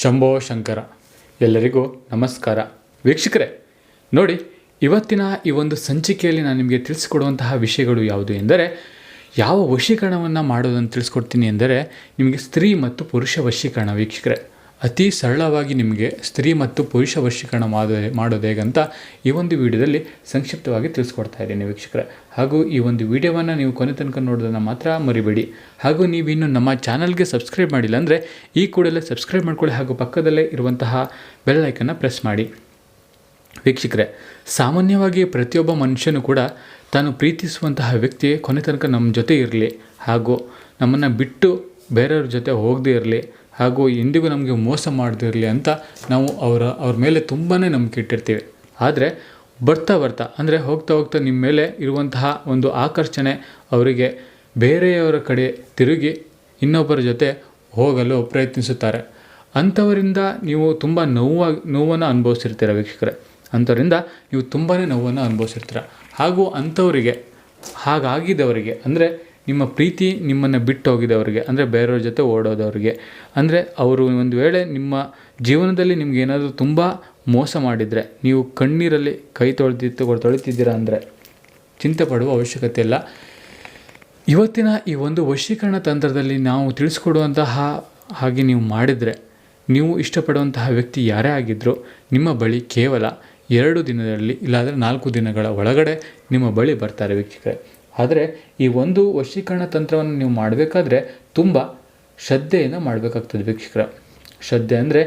ಶಂಭೋ ಶಂಕರ. ಎಲ್ಲರಿಗೂ ನಮಸ್ಕಾರ. ವೀಕ್ಷಕರೇ, ನೋಡಿ, ಇವತ್ತಿನ ಈ ಒಂದು ಸಂಚಿಕೆಯಲ್ಲಿ ನಾನು ನಿಮಗೆ ತಿಳಿಸಿಕೊಡುವಂತಹ ವಿಷಯಗಳು ಯಾವುದು ಎಂದರೆ, ಯಾವ ವಶೀಕರಣವನ್ನು ಮಾಡೋದನ್ನು ತಿಳಿಸ್ಕೊಡ್ತೀನಿ ಎಂದರೆ, ನಿಮಗೆ ಸ್ತ್ರೀ ಮತ್ತು ಪುರುಷ ವಶೀಕರಣ ವೀಕ್ಷಕರೇ. ಅತಿ ಸರಳವಾಗಿ ನಿಮಗೆ ಸ್ತ್ರೀ ಮತ್ತು ಪುರುಷ ವಶೀಕರಣ ಮಾಡೋ, ಮಾಡೋದು ಹೇಗಂತ ಈ ಒಂದು ವಿಡಿಯೋದಲ್ಲಿ ಸಂಕ್ಷಿಪ್ತವಾಗಿ ತಿಳಿಸ್ಕೊಡ್ತಾ ಇದ್ದೀನಿ ವೀಕ್ಷಕರೇ. ಹಾಗೂ ಈ ಒಂದು ವಿಡಿಯೋವನ್ನು ನೀವು ಕೊನೆ ತನಕ ನೋಡೋದನ್ನು ಮಾತ್ರ ಮರಿಬೇಡಿ. ಹಾಗೂ ನೀವಿನ್ನು ನಮ್ಮ ಚಾನಲ್ಗೆ ಸಬ್ಸ್ಕ್ರೈಬ್ ಮಾಡಿಲ್ಲ ಅಂದರೆ ಈ ಕೂಡಲೇ ಸಬ್ಸ್ಕ್ರೈಬ್ ಮಾಡ್ಕೊಳ್ಳಿ ಹಾಗೂ ಪಕ್ಕದಲ್ಲೇ ಇರುವಂತಹ ಬೆಲ್ ಐಕನ್ನ ಪ್ರೆಸ್ ಮಾಡಿ. ವೀಕ್ಷಕರೇ, ಸಾಮಾನ್ಯವಾಗಿ ಪ್ರತಿಯೊಬ್ಬ ಮನುಷ್ಯನು ಕೂಡ ತಾನು ಪ್ರೀತಿಸುವಂತಹ ವ್ಯಕ್ತಿ ಕೊನೆ ತನಕ ನಮ್ಮ ಜೊತೆ ಇರಲಿ ಹಾಗೂ ನಮ್ಮನ್ನು ಬಿಟ್ಟು ಬೇರೆಯವ್ರ ಜೊತೆ ಹೋಗದೇ ಇರಲಿ ಹಾಗೂ ಎಂದಿಗೂ ನಮಗೆ ಮೋಸ ಮಾಡದಿರಲಿ ಅಂತ ನಾವು ಅವರ, ಅವ್ರ ಮೇಲೆ ತುಂಬಾ ನಂಬಿಕೆ ಇಟ್ಟಿರ್ತೀವಿ. ಆದರೆ ಬರ್ತಾ ಬರ್ತಾ, ಅಂದರೆ ಹೋಗ್ತಾ ಹೋಗ್ತಾ ನಿಮ್ಮ ಮೇಲೆ ಇರುವಂತಹ ಒಂದು ಆಕರ್ಷಣೆ ಅವರಿಗೆ ಬೇರೆಯವರ ಕಡೆ ತಿರುಗಿ ಇನ್ನೊಬ್ಬರ ಜೊತೆ ಹೋಗಲು ಪ್ರಯತ್ನಿಸುತ್ತಾರೆ. ಅಂಥವರಿಂದ ನೀವು ತುಂಬ ನೋವಾಗಿ ನೋವನ್ನು ಅನುಭವಿಸಿರ್ತೀರ ವೀಕ್ಷಕರೇ. ಅಂಥವರಿಂದ ನೀವು ತುಂಬಾ ನೋವನ್ನು ಅನುಭವಿಸಿರ್ತೀರ. ಹಾಗೂ ಅಂಥವರಿಗೆ ಹಾಗಾಗಿದ್ದವರಿಗೆ ಅಂದರೆ ನಿಮ್ಮ ಪ್ರೀತಿ ನಿಮ್ಮನ್ನು ಬಿಟ್ಟು ಹೋಗಿದ್ದವರಿಗೆ ಅಂದರೆ ಬೇರೆಯವ್ರ ಜೊತೆ ಓಡೋದವರಿಗೆ. ಅಂದರೆ ಅವರು ಒಂದು ವೇಳೆ ನಿಮ್ಮ ಜೀವನದಲ್ಲಿ ನಿಮ್ಗೆ ಏನಾದರೂ ತುಂಬ ಮೋಸ ಮಾಡಿದರೆ, ನೀವು ಕಣ್ಣೀರಲ್ಲಿ ಕೈ ತೊಳೆದಿತ್ತು, ತೊಳಿತಿದ್ದೀರಾ ಅಂದರೆ ಚಿಂತೆ ಪಡುವ ಅವಶ್ಯಕತೆ ಇಲ್ಲ. ಇವತ್ತಿನ ಈ ಒಂದು ವಶೀಕರಣ ತಂತ್ರದಲ್ಲಿ ನಾವು ತಿಳಿಸ್ಕೊಡುವಂತಹ ಹಾಗೆ ನೀವು ಮಾಡಿದರೆ, ನೀವು ಇಷ್ಟಪಡುವಂತಹ ವ್ಯಕ್ತಿ ಯಾರೇ ಆಗಿದ್ದರೂ ನಿಮ್ಮ ಬಳಿ ಕೇವಲ ಎರಡು ದಿನದಲ್ಲಿ, ಇಲ್ಲಾಂದರೆ ನಾಲ್ಕು ದಿನಗಳ ಒಳಗಡೆ ನಿಮ್ಮ ಬಳಿ ಬರ್ತಾರೆ ವೀಕ್ಷಕರೇ. ಆದರೆ ಈ ಒಂದು ವಶೀಕರಣ ತಂತ್ರವನ್ನು ನೀವು ಮಾಡಬೇಕಾದ್ರೆ ತುಂಬ ಶ್ರದ್ಧೆಯನ್ನು ಮಾಡಬೇಕಾಗ್ತದೆ ವೀಕ್ಷಕರ. ಶ್ರದ್ಧೆ ಅಂದರೆ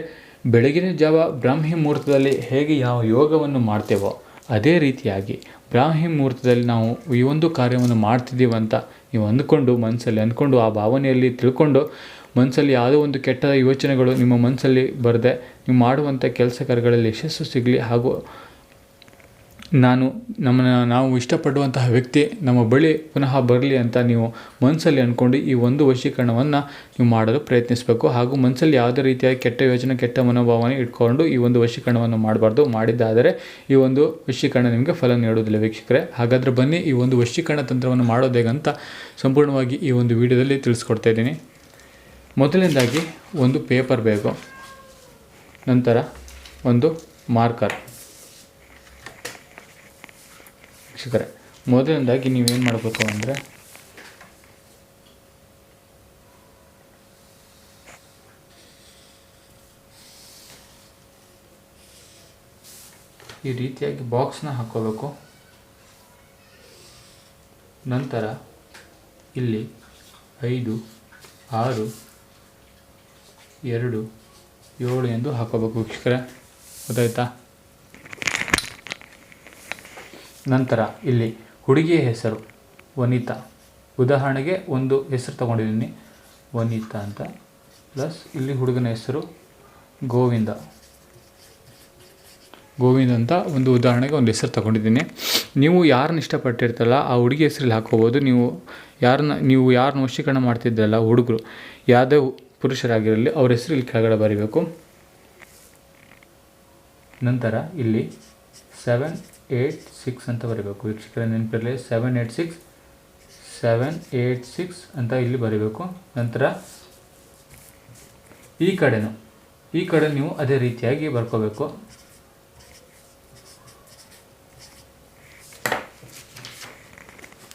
ಬೆಳಗಿನ ಜಾವ ಬ್ರಾಹ್ಮಿ ಮುಹೂರ್ತದಲ್ಲಿ ಹೇಗೆ ಯಾವ ಯೋಗವನ್ನು ಮಾಡ್ತೇವೋ ಅದೇ ರೀತಿಯಾಗಿ ಬ್ರಾಹ್ಮಿ ಮುಹೂರ್ತದಲ್ಲಿ ನಾವು ಈ ಒಂದು ಕಾರ್ಯವನ್ನು ಮಾಡ್ತಿದ್ದೀವಿ ಅಂತ ನೀವು ಅಂದ್ಕೊಂಡು ಮನಸ್ಸಲ್ಲಿ ಅಂದ್ಕೊಂಡು ಆ ಭಾವನೆಯಲ್ಲಿ ತಿಳ್ಕೊಂಡು ಮನಸ್ಸಲ್ಲಿ ಯಾವುದೋ ಒಂದು ಕೆಟ್ಟ ಯೋಚನೆಗಳು ನಿಮ್ಮ ಮನಸ್ಸಲ್ಲಿ ಬರದೆ ನೀವು ಮಾಡುವಂಥ ಕೆಲಸ ಕಾರ್ಯಗಳಲ್ಲಿ ಯಶಸ್ಸು ಸಿಗಲಿ ಹಾಗೂ ನಾನು ನಮ್ಮ ನಾವು ಇಷ್ಟಪಡುವಂತಹ ವ್ಯಕ್ತಿ ನಮ್ಮ ಬಳಿ ಪುನಃ ಬರಲಿ ಅಂತ ನೀವು ಮನಸ್ಸಲ್ಲಿ ಅಂದ್ಕೊಂಡು ಈ ಒಂದು ವಶೀಕರಣವನ್ನು ನೀವು ಮಾಡಲು ಪ್ರಯತ್ನಿಸಬೇಕು. ಹಾಗೂ ಮನಸ್ಸಲ್ಲಿ ಯಾವುದೇ ರೀತಿಯ ಕೆಟ್ಟ ಯೋಚನೆ, ಕೆಟ್ಟ ಮನೋಭಾವನೆ ಇಟ್ಕೊಂಡು ಈ ಒಂದು ವಶೀಕರಣವನ್ನು ಮಾಡಬಾರ್ದು. ಮಾಡಿದ್ದಾದರೆ ಈ ಒಂದು ವಶೀಕರಣ ನಿಮಗೆ ಫಲ ನೀಡುವುದಿಲ್ಲ ವೀಕ್ಷಕರೇ. ಹಾಗಾದರೆ ಬನ್ನಿ ಈ ಒಂದು ವಶೀಕರಣ ತಂತ್ರವನ್ನು ಮಾಡೋದೇಗಂತ ಸಂಪೂರ್ಣವಾಗಿ ಈ ಒಂದು ವಿಡಿಯೋದಲ್ಲಿ ತಿಳಿಸ್ಕೊಡ್ತಾ ಇದ್ದೀನಿ. ಮೊದಲನೇದಾಗಿ ಒಂದು ಪೇಪರ್ ಬೇಕು. ನಂತರ ಒಂದು ಮಾರ್ಕರ್. ವೀಕ್ಷಕರೇ ಮೊದಲನೇದಾಗಿ ನೀವೇನು ಮಾಡಬೇಕು ಅಂದರೆ, ಈ ರೀತಿಯಾಗಿ ಬಾಕ್ಸ್ನ ಹಾಕ್ಕೋಬೇಕು. ನಂತರ ಇಲ್ಲಿ ಐದು, ಆರು, ಎರಡು, ಏಳು ಎಂದು ಹಾಕೋಬೇಕು ವೀಕ್ಷಕರೇ, ಗೊತ್ತಾಯ್ತಾ? ನಂತರ ಇಲ್ಲಿ ಹುಡುಗಿಯ ಹೆಸರು ವನಿತಾ. ಉದಾಹರಣೆಗೆ ಒಂದು ಹೆಸರು ತಗೊಂಡಿದ್ದೀನಿ, ವನಿತಾ ಅಂತ. ಪ್ಲಸ್ ಇಲ್ಲಿ ಹುಡುಗನ ಹೆಸರು ಗೋವಿಂದ. ಗೋವಿಂದ ಅಂತ ಒಂದು ಉದಾಹರಣೆಗೆ ಒಂದು ಹೆಸರು ತಗೊಂಡಿದ್ದೀನಿ. ನೀವು ಯಾರನ್ನ ಇಷ್ಟಪಟ್ಟಿರ್ತಲ್ಲ ಆ ಹುಡುಗಿ ಹೆಸರಲ್ಲಿ ಹಾಕೋಬೋದು. ನೀವು ಯಾರನ್ನ ನೀವು ಯಾರನ್ನ ವಶೀಕರಣ ಮಾಡ್ತಿದ್ರಲ್ಲ ಹುಡುಗರು, ಯಾವುದೇ ಪುರುಷರಾಗಿರಲಿ, ಅವ್ರ ಹೆಸರು ಇಲ್ಲಿ ಕೆಳಗಡೆ ಬರೀಬೇಕು. ನಂತರ ಇಲ್ಲಿ ಸೆವೆನ್ ಏಯ್ಟ್ ಸಿಕ್ಸ್ ಅಂತ ಬರೀಬೇಕು. ವೀಕ್ಷಕರ ನೆನಪಿರಲಿ seven eight six seven eight six ಅಂತ ಇಲ್ಲಿ ಬರೀಬೇಕು. ನಂತರ ಈ ಕಡೆನೂ, ಈ ಕಡೆ ನೀವು ಅದೇ ರೀತಿಯಾಗಿ ಬರ್ಕೋಬೇಕು.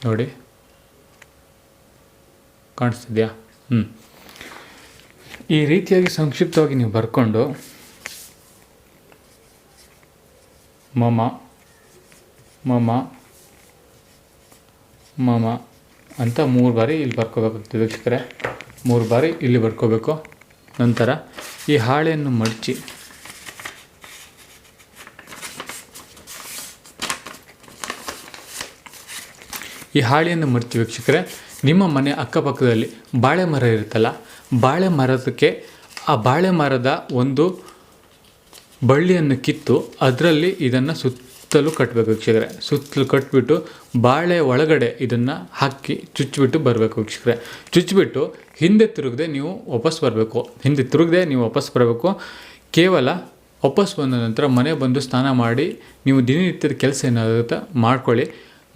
ನೋಡಿ, ಕಾಣಿಸ್ತಿದ್ಯಾ? ಹ್ಞೂ ಈ ರೀತಿಯಾಗಿ ಸಂಕ್ಷಿಪ್ತವಾಗಿ ನೀವು ಬರ್ಕೊಂಡು ಮಮ ಮಮ ಮಮ ಅಂತ ಮೂರು ಬಾರಿ ಇಲ್ಲಿ ಬರ್ಕೋಬೇಕಾಗ್ತದೆ ವೀಕ್ಷಕರೇ. ಮೂರು ಬಾರಿ ಇಲ್ಲಿ ಬರ್ಕೋಬೇಕು. ನಂತರ ಈ ಹಾಳೆಯನ್ನು ಮಡಚಿ. ಈ ಹಾಳೆಯನ್ನು ಮಡಚಿ ವೀಕ್ಷಕರೇ, ನಿಮ್ಮ ಮನೆ ಅಕ್ಕಪಕ್ಕದಲ್ಲಿ ಬಾಳೆ ಮರ ಇರುತ್ತಲ್ಲ, ಬಾಳೆ ಮರದಕ್ಕೆ ಆ ಬಾಳೆ ಮರದ ಒಂದು ಬಳ್ಳಿಯನ್ನು ಕಿತ್ತು, ಅದರಲ್ಲಿ ಇದನ್ನು ಸುತ್ತಲೂ ಕಟ್ಟಬೇಕು ವೀಕ್ಷಕರೆ. ಸುತ್ತಲೂ ಕಟ್ಬಿಟ್ಟು ಬಾಳೆ ಒಳಗಡೆ ಇದನ್ನು ಹಾಕಿ ಚುಚ್ಚಿಬಿಟ್ಟು ಬರಬೇಕು ವೀಕ್ಷಕರೆ. ಚುಚ್ಚಿಬಿಟ್ಟು ಹಿಂದೆ ತಿರುಗದೆ ನೀವು ವಾಪಸ್ ಬರಬೇಕು. ಹಿಂದೆ ತಿರುಗದೆ ನೀವು ವಾಪಸ್ ಬರಬೇಕು. ಕೇವಲ ವಾಪಸ್ ಬಂದ ನಂತರ ಮನೆ ಬಂದು ಸ್ನಾನ ಮಾಡಿ ನೀವು ದಿನನಿತ್ಯದ ಕೆಲಸ ಏನಾಗುತ್ತೆ ಮಾಡ್ಕೊಳ್ಳಿ.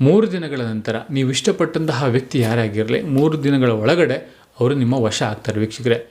ಮೂರು ದಿನಗಳ ನಂತರ ನೀವು ಇಷ್ಟಪಟ್ಟಂತಹ ವ್ಯಕ್ತಿ ಯಾರೇ ಆಗಿರಲಿ ಮೂರು ದಿನಗಳ ಒಳಗಡೆ ಅವರು ನಿಮ್ಮ ವಶ ಆಗ್ತಾರೆ ವೀಕ್ಷಕರೇ.